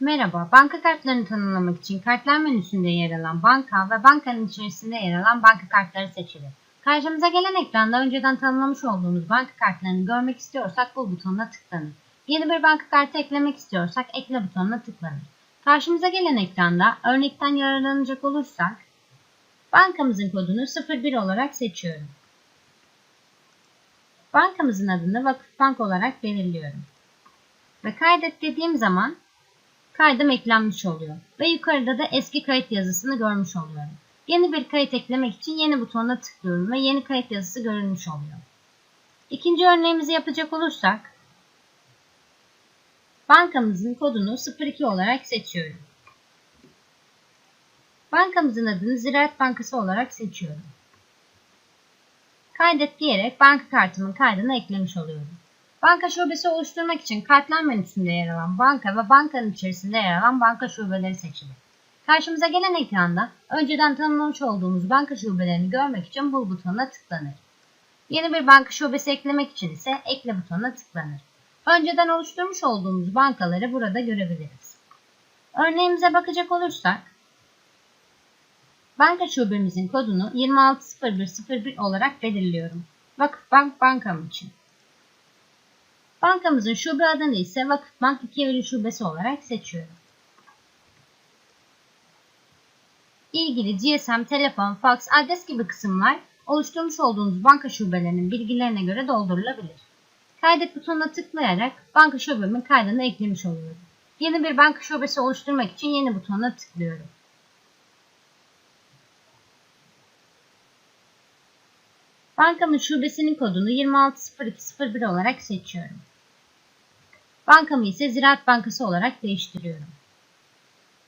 Merhaba, banka kartlarını tanımlamak için kartlar menüsünde yer alan banka ve bankanın içerisinde yer alan banka kartları seçilir. Karşımıza gelen ekranda önceden tanımlamış olduğumuz banka kartlarını görmek istiyorsak bu butonuna tıklanır. Yeni bir banka kartı eklemek istiyorsak ekle butonuna tıklanır. Karşımıza gelen ekranda örnekten yararlanacak olursak bankamızın kodunu 01 olarak seçiyorum. Bankamızın adını Vakıfbank olarak belirliyorum. Ve kaydet dediğim zaman kaydım eklenmiş oluyor. Ve yukarıda da eski kayıt yazısını görmüş oluyorum. Yeni bir kayıt eklemek için yeni butonuna tıklıyorum ve yeni kayıt yazısı görünmüş oluyor. İkinci örneğimizi yapacak olursak bankamızın kodunu 02 olarak seçiyorum. Bankamızın adını Ziraat Bankası olarak seçiyorum. Kaydet diyerek banka kartımın kaydını eklemiş oluyorum. Banka şubesi oluşturmak için kartlar menüsünde yer alan banka ve bankanın içerisinde yer alan banka şubeleri seçilir. Karşımıza gelen ekranda önceden tanımlamış olduğumuz banka şubelerini görmek için bu butonuna tıklanır. Yeni bir banka şubesi eklemek için ise ekle butonuna tıklanır. Önceden oluşturmuş olduğumuz bankaları burada görebiliriz. Örneğimize bakacak olursak, banka şubemizin kodunu 260101 olarak belirliyorum. Vakıfbank bankam için. Bankamızın şube adını ise Vakıfbank 2 Eylül Şubesi olarak seçiyorum. İlgili GSM, telefon, fax, adres gibi kısımlar oluşturmuş olduğunuz banka şubelerinin bilgilerine göre doldurulabilir. Kaydet butonuna tıklayarak banka şubemin kaydını eklemiş oluyorum. Yeni bir banka şubesi oluşturmak için yeni butonuna tıklıyorum. Bankamın şubesinin kodunu 260201 olarak seçiyorum. Bankamı ise Ziraat Bankası olarak değiştiriyorum.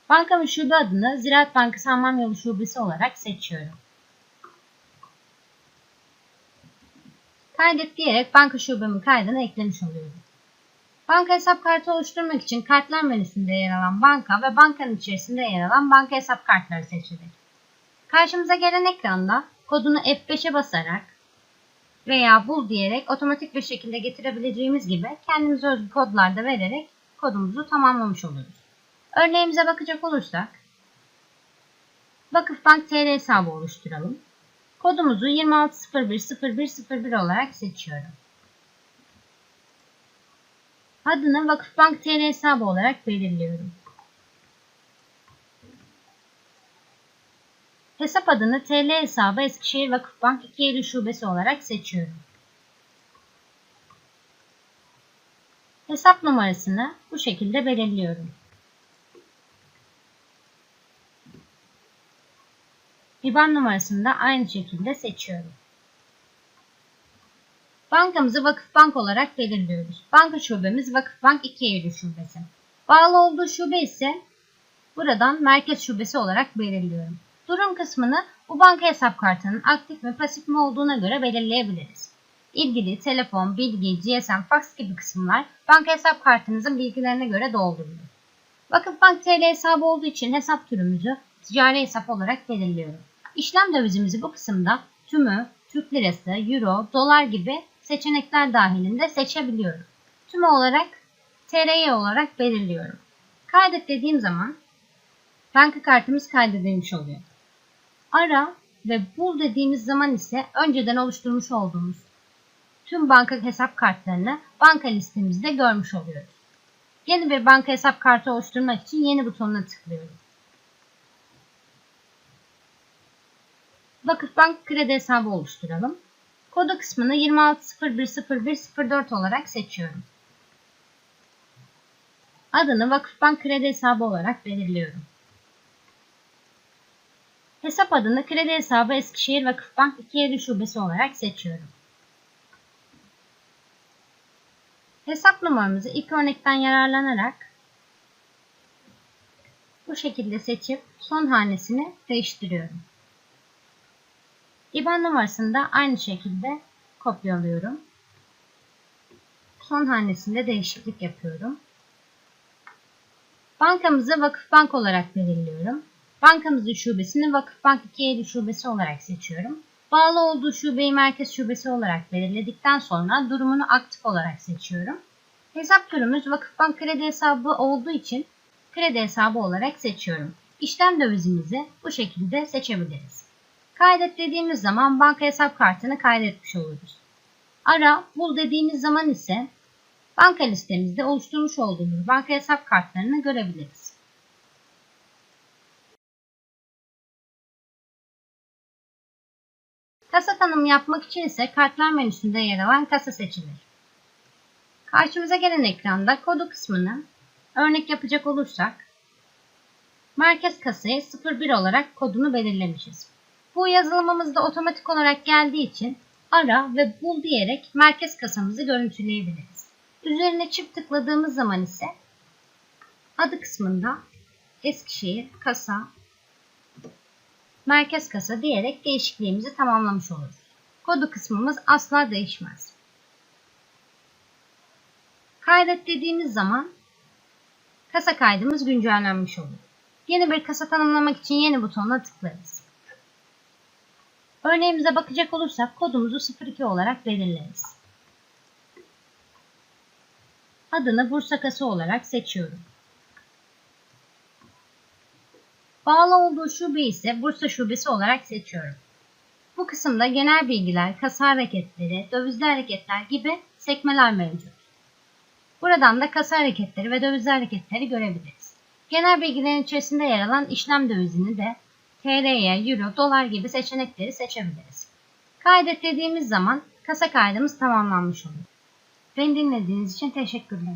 Bankamın şube adını Ziraat Bankası Hamam Yolu Şubesi olarak seçiyorum. Kaydet diyerek banka şubemin kaydını eklemiş oluyorum. Banka hesap kartı oluşturmak için kartlar menüsünde yer alan banka ve bankanın içerisinde yer alan banka hesap kartları seçilir. Karşımıza gelen ekranda kodunu F5'e basarak veya bul diyerek otomatik bir şekilde getirebileceğimiz gibi kendimize özgü kodlar da vererek kodumuzu tamamlamış oluruz. Örneğimize bakacak olursak Vakıfbank TR hesabı oluşturalım. Kodumuzu 26010101 olarak seçiyorum. Adını Vakıfbank TR hesabı olarak belirliyorum. Hesap adını TL hesabı Eskişehir Vakıfbank 2 Eylül Şubesi olarak seçiyorum. Hesap numarasını bu şekilde belirliyorum. IBAN numarasını da aynı şekilde seçiyorum. Bankamızı Vakıfbank olarak belirliyoruz. Banka şubemiz Vakıfbank 2 Eylül Şubesi. Bağlı olduğu şube ise buradan Merkez Şubesi olarak belirliyorum. Durum kısmını bu banka hesap kartının aktif mi pasif mi olduğuna göre belirleyebiliriz. İlgili telefon, bilgi, GSM, fax gibi kısımlar banka hesap kartınızın bilgilerine göre doldurulur. Vakıfbank TL hesabı olduğu için hesap türümüzü ticari hesap olarak belirliyorum. İşlem dövizimizi bu kısımda tümü, Türk lirası, euro, dolar gibi seçenekler dahilinde seçebiliyorum. Tümü olarak TRY olarak belirliyorum. Kaydet dediğim zaman banka kartımız kaydedilmiş oluyor. Ara ve bul dediğimiz zaman ise önceden oluşturmuş olduğumuz tüm banka hesap kartlarını banka listemizde görmüş oluyoruz. Yeni bir banka hesap kartı oluşturmak için yeni butonuna tıklıyorum. Vakıfbank kredi hesabı oluşturalım. Kodu kısmını 26010104 olarak seçiyorum. Adını Vakıfbank kredi hesabı olarak belirliyorum. Hesap adını kredi hesabı Eskişehir Vakıfbank 2 Eylül Şubesi olarak seçiyorum. Hesap numaramızı ilk örnekten yararlanarak bu şekilde seçip son hanesini değiştiriyorum. IBAN numarasını da aynı şekilde kopyalıyorum. Son hanesinde değişiklik yapıyorum. Bankamızı Vakıfbank olarak belirliyorum. Bankamızın şubesini Vakıfbank 2 Eylül Şubesi olarak seçiyorum. Bağlı olduğu şubeyi merkez şubesi olarak belirledikten sonra durumunu aktif olarak seçiyorum. Hesap türümüz Vakıfbank kredi hesabı olduğu için kredi hesabı olarak seçiyorum. İşlem dövizimizi bu şekilde seçebiliriz. Kaydet dediğimiz zaman banka hesap kartını kaydetmiş oluruz. Ara, bul dediğimiz zaman ise banka listemizde oluşturmuş olduğumuz banka hesap kartlarını görebiliriz. Kasa tanımı yapmak için ise kartlar menüsünde yer alan kasa seçilir. Karşımıza gelen ekranda kodu kısmını örnek yapacak olursak merkez kasaya 01 olarak kodunu belirlemişiz. Bu yazılımımızda otomatik olarak geldiği için ara ve bul diyerek merkez kasamızı görüntüleyebiliriz. Üzerine çift tıkladığımız zaman ise adı kısmında Eskişehir kasa merkez kasa diyerek değişikliğimizi tamamlamış oluruz. Kodu kısmımız asla değişmez. Kaydet dediğimiz zaman kasa kaydımız güncellenmiş olur. Yeni bir kasa tanımlamak için yeni butonuna tıklarız. Örneğimize bakacak olursak kodumuzu 02 olarak belirleriz. Adını Bursa Kasa olarak seçiyorum. Bağlı olduğu şube ise Bursa Şubesi olarak seçiyorum. Bu kısımda genel bilgiler, kasa hareketleri, dövizli hareketler gibi sekmeler mevcut. Buradan da kasa hareketleri ve dövizli hareketleri görebiliriz. Genel bilgilerin içerisinde yer alan işlem dövizini de TL'ye, Euro, Dolar gibi seçenekleri seçebiliriz. Kaydet dediğimiz zaman kasa kaydımız tamamlanmış olur. Beni dinlediğiniz için teşekkürler.